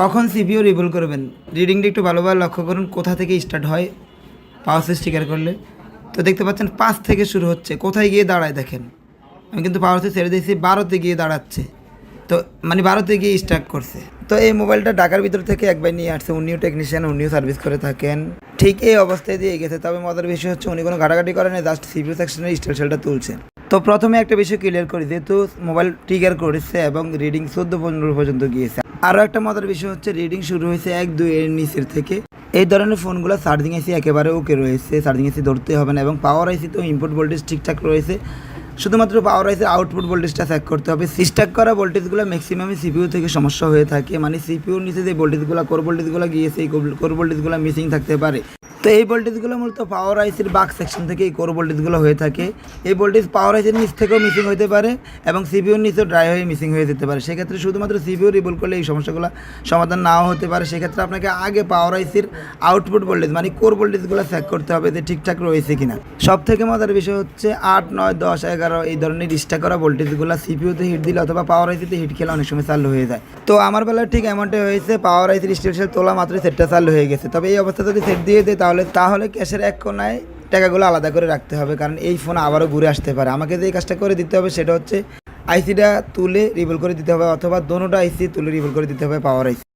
কখন সিপিও রিভুল করবেন? রিডিংটা একটু ভালোভাবে লক্ষ্য করুন, কোথা থেকে স্টার্ট হয় পাওয়ার স্টিকার করলে। তো দেখতে পাচ্ছেন, পাঁচ থেকে শুরু হচ্ছে, কোথায় গিয়ে দাঁড়ায় দেখেন। আমি কিন্তু পাওয়ার ছেড়ে দিয়েছি, বারোতে গিয়ে দাঁড়াচ্ছে। তো মানে বারোতে গিয়ে স্টার্ট করছে। তো এই মোবাইলটা ঢাকার ভিতর থেকে একবার নিয়ে আসছে, উনিও টেকনিশিয়ান উনিও সার্ভিস করে থাকেন। ঠিক এই অবস্থায় দিয়ে গেছে, তবে মজার বিষয় হচ্ছে উনি কোনো ঘাটাঘাটি করেন জাস্ট সিপিউ সেকশনের স্টেল সেলটা তুলছেন তো প্রথমে একটা বিষয় ক্লিয়ার করি, যেহেতু মোবাইল ট্রিগার করেছে এবং রিডিং চোদ্দ পনেরো পর্যন্ত গিয়েছে। আরও একটা মজার বিষয় হচ্ছে রিডিং শুরু হয়েছে এক, দুই এর নিচের থেকে। এই ধরনের ফোনগুলো চার্জিং এসি একেবারে ওকে রয়েছে চার্জিং এসি ধরতে হবে না এবং পাওয়ার আইসি তো ইনপুট ভোল্টেজ ঠিকঠাক রয়েছে। শুধুমাত্র পাওয়ার আইসির আউটপুট ভোল্টেজটা চেক করতে হবে। সিস্টাক করা ভোল্টেজগুলো ম্যাক্সিমামই সিপিউ থেকে সমস্যা হয়ে থাকে মানে সিপিউর নিচে যে ভোল্টেজগুলো কোর ভোল্টেজগুলো গিয়েছে, এই কোর ভোল্টেজগুলো মিসিং থাকতে পারে। তো এই ভোল্টেজগুলো মূলত পাওয়ার আইসির বাক সেকশন থেকে এই কোর ভোল্টেজগুলো হয়ে থাকে। এই ভোল্টেজ পাওয়ার আইসির নিচ থেকেও মিসিং হতে পারে এবং সিপিইউর নিচেও ড্রাই হয়ে মিসিং হয়ে যেতে পারে। সেক্ষেত্রে শুধুমাত্র সিপিইউ রিভোল করলে এই সমস্যাগুলো সমাধান নাও হতে পারে। সেক্ষেত্রে আপনাকে আগে পাওয়ার আইসির আউটপুট ভোল্টেজ মানে কোর ভোল্টেজগুলো চেক করতে হবে যে ঠিকঠাক রয়েছে কিনা। সব থেকে মজার বিষয় হচ্ছে আট, নয়, দশ, এগারো এই ধরনের স্টাক করা ভোল্টেজগুলো সিপিইউতে হিট দিলে অথবা পাওয়ার আইসিতে হিট খেলে অনেক সময় চালু হয়ে যায়। তো আমার বেলায় ঠিক এমনটাই হয়েছে পাওয়ার আইসির স্টেশন তোলা মাত্রই সেটটা চালু হয়ে গেছে। তবে এই অবস্থা যদি সেট দিয়ে দেয় তাহলে তাহলে ক্যাশের এক কোনায় টাকাগুলো আলাদা করে রাখতে হবে, কারণ এই ফোন আবারও ঘুরে আসতে পারে। আমাকে যে এই কাজটা করে দিতে হবে সেটা হচ্ছে আইসিটা তুলে রিভল করে দিতে হবে, অথবা দোনোটা আইসি তুলে রিভল করে দিতে হবে পাওয়ার আইসি